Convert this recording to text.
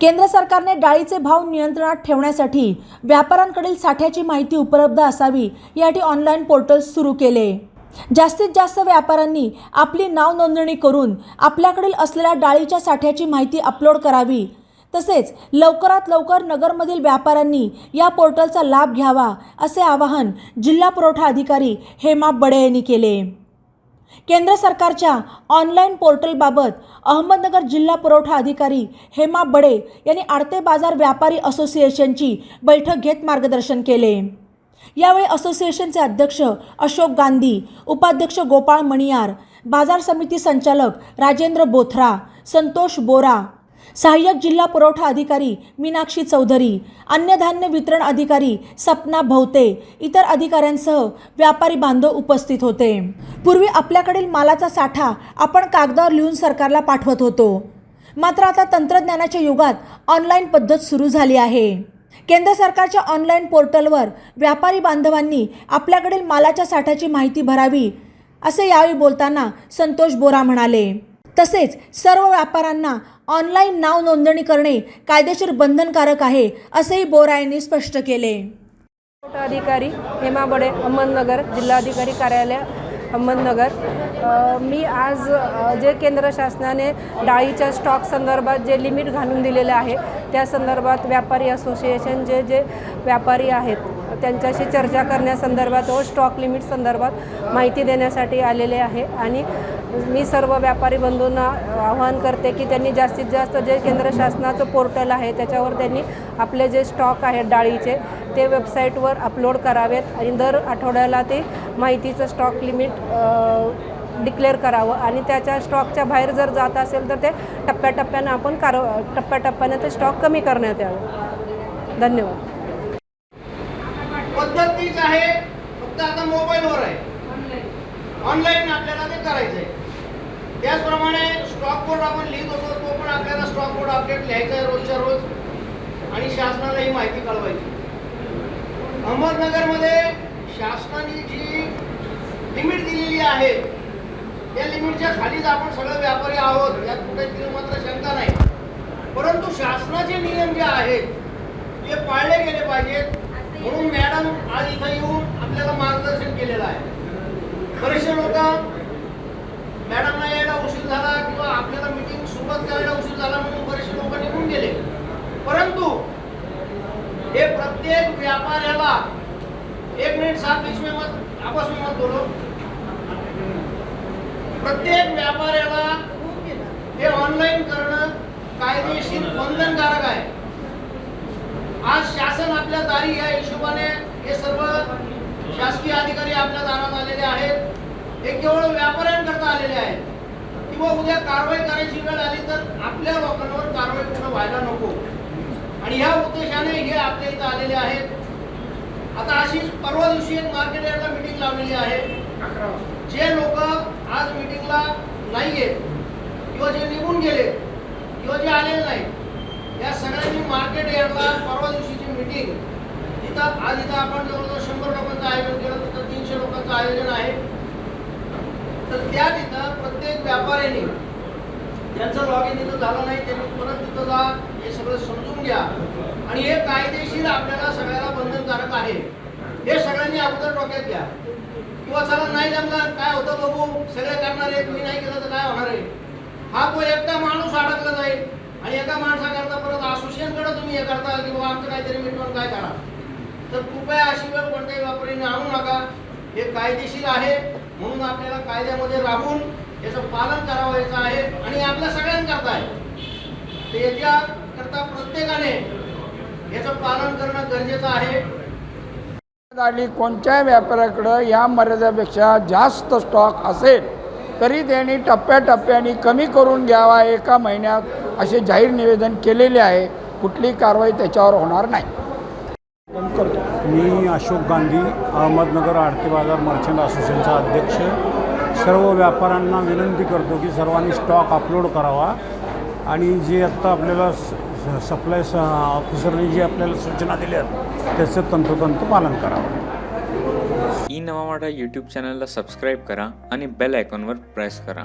केंद्र सरकारने डाळीचे भाव नियंत्रणात ठेवण्यासाठी व्यापाऱ्यांकडील साठ्याची माहिती उपलब्ध असावी यासाठी ऑनलाईन पोर्टल सुरू केले. जास्तीत जास्त व्यापाऱ्यांनी आपली नाव नोंदणी करून आपल्याकडील असलेल्या डाळीच्या साठ्याची माहिती अपलोड करावी. तसेच लवकरात लवकर नगरमधील व्यापाऱ्यांनी या पोर्टलचा लाभ घ्यावा असे आवाहन जिल्हा पुरवठा अधिकारी हेमा बडे यांनी केले. केंद्र सरकारच्या ऑनलाईन पोर्टलबाबत अहमदनगर जिल्हा पुरवठा अधिकारी हेमा बडे यांनी आडते बाजार व्यापारी असोसिएशनची बैठक घेत मार्गदर्शन केले. यावेळी असोसिएशनचे अध्यक्ष अशोक गांधी उपाध्यक्ष गोपाळ मणियार बाजार समिती संचालक राजेंद्र बोथरा संतोष बोरा सहाय्यक जिल्हा पुरवठा अधिकारी मीनाक्षी चौधरी अन्नधान्य वितरण अधिकारी सपना भवते इतर अधिकाऱ्यांसह व्यापारी बांधव उपस्थित होते. पूर्वी आपल्याकडील मालाचा साठा आपण कागदावर लिहून सरकारला पाठवत होतो. मात्र आता तंत्रज्ञानाच्या युगात ऑनलाईन पद्धत सुरू झाली आहे. केंद्र सरकारच्या ऑनलाईन पोर्टलवर व्यापारी बांधवांनी आपल्याकडील मालाच्या साठ्याची माहिती भरावी असे यावेळी बोलताना संतोष बोरा म्हणाले. तसेच सर्व व्यापाऱ्यांना ऑनलाईन नाव नोंदणी करणे कायदेशीर बंधनकारक आहे असेही बोरा यांनी स्पष्ट केले. अधिकारी हेमा बडे अहमदनगर जिल्हाधिकारी कार्यालय अहमदनगर. मी आज जे केंद्र शासनाने डाळीच्या स्टॉक संदर्भात जे लिमिट घालून दिलेले आहे त्या संदर्भात व्यापारी असोसिएशन जे जे व्यापारी आहेत त्यांच्याशी चर्चा करण्यासंदर्भात व स्टॉक लिमिट संदर्भात माहिती देण्यासाठी आलेले आहे. आणि मी सर्व व्यापारी बंधूंना आवाहन करते की त्यांनी जास्तीत जास्त जे केंद्र शासनाचं पोर्टल आहे त्याच्यावर त्यांनी आपले जे स्टॉक आहेत डाळीचे ते वेबसाईटवर अपलोड करावेत आणि दर आठवड्याला ते माहितीचं स्टॉक लिमिट डिक्लेअर करावं आणि त्याच्या स्टॉकच्या बाहेर जर जात असेल तर ते टप्प्याटप्प्यानं आपण कार टप्प्याटप्प्यानं ते स्टॉक कमी करण्यात यावं. धन्यवाद. पद्धत तीच आहे फक्त आता मोबाईलवर आहे. ऑनलाईन आपल्याला ते करायचं आहे त्याचप्रमाणे स्टॉक बोर्ड आपण लिहित होतो तो पण आपल्याला स्टॉक बोर्ड अपडेट लिहायचा आहे रोजच्या रोज. आणि शासनाला ही माहिती कळवायची. अहमदनगरमध्ये शासनाने जी लिमिट दिलेली आहे त्या लिमिटच्या खालीच आपण सगळे व्यापारी आहोत. यात कुठे मात्र शंका नाही. परंतु शासनाचे नियम जे आहेत ते पाळले गेले पाहिजेत. म्हणून मॅडम आज इथं येऊन आपल्याला मार्गदर्शन केलेलं आहे. बरेचसे लोक मॅडमला यायला उशीर झाला किंवा आपल्याला मीटिंग सुरुवात करायला उशीर झाला म्हणून बरेचसे लोक निघून गेले. परंतु हे प्रत्येक व्यापाऱ्याला एक मिनिट सात बीच में मत आपस में मत बोलो प्रत्येक व्यापाऱ्याला हे ऑनलाईन करणं कायदेशीर बंधनकारक आहे. आज शासन आपल्या दारी या हिशोबाने हे सर्व शासकीय अधिकारी आपल्या दारात आलेले आहेत हे केवळ व्यापाऱ्यांकरता आलेले आहेत किंवा उद्या कारवाई करायची वेळ आली तर आपल्या लोकांवर कारवाई पुढे व्हायला नको. आणि ह्या उद्देशाने हे आपल्या इथं आलेले आहेत. आता अशी परवा दिवशी एक मार्केट यार्डला मिटिंग लावलेली आहे. जे लोक आज मिटिंगला नाही आहेत किंवा जे निघून गेले किंवा जे आलेले नाहीत या सगळ्यांनी मार्केट यार्डला परवा दिवशीची मीटिंग तिथं आज इथं आपण जवळजवळ शंभर लोकांचं आयोजन केलं तिथं तीनशे लोकांचं आयोजन आहे. तर त्या तिथं प्रत्येक व्यापाऱ्याने ज्यांचं लॉग इन तिथं झालं नाही त्यांनी परत तिथं जा हे सगळं समजून घ्या. आणि हे कायदेशीर आपल्याला सगळ्याला बंधनकारक आहे. हे सगळ्यांनी अगोदर डोक्यात घ्या. किंवा चला नाही जमलं काय होतं बघू. सगळे करणार आहेत मी नाही केलं तर काय होणार आहे? हा तो एकटा माणूस अडकला जाईल. आणि एका माणसाकरता परत असोसिएशनकडे तुम्ही हे करता की बाबा आमचं काहीतरी मिटवून काय करा तर कृपया अशी वेळ कोणत्याही व्यापारीने आणू नका. हे कायदेशीर आहे. म्हणून आपल्याला कायद्यामध्ये राहून याचं पालन करावायचं आहे आणि आपल्या सगळ्यांकरता आहे तर याच्या करता प्रत्येकाने याचं पालन करणं गरजेचं आहे. गाडी कोणत्याही व्यापाऱ्याकडं या मर्यादेपेक्षा जास्त स्टॉक असेल तरी त्यांनी टप्प्याटप्प्याने कमी करून घ्यावा एका महिन्यात असे जाहीर निवेदन केलेले आहे. कुठली कारवाई त्याच्यावर होणार नाही. मी अशोक गांधी अहमदनगर आरती बाजार मर्चंट असोसिएशनचा अध्यक्ष. सर्व व्यापाऱ्यांना विनंती करतो की सर्वांनी स्टॉक अपलोड करावा. आणि जे आत्ता आपल्याला स- सप्लाय स ऑफिसरने जी आपल्याला सूचना दिल्या आहेत त्याचं तंतोतंत पालन करावं. ई नवा वाटा यूट्यूब चॅनलला सबस्क्राईब करा आणि बेल आयकॉनवर प्रेस करा.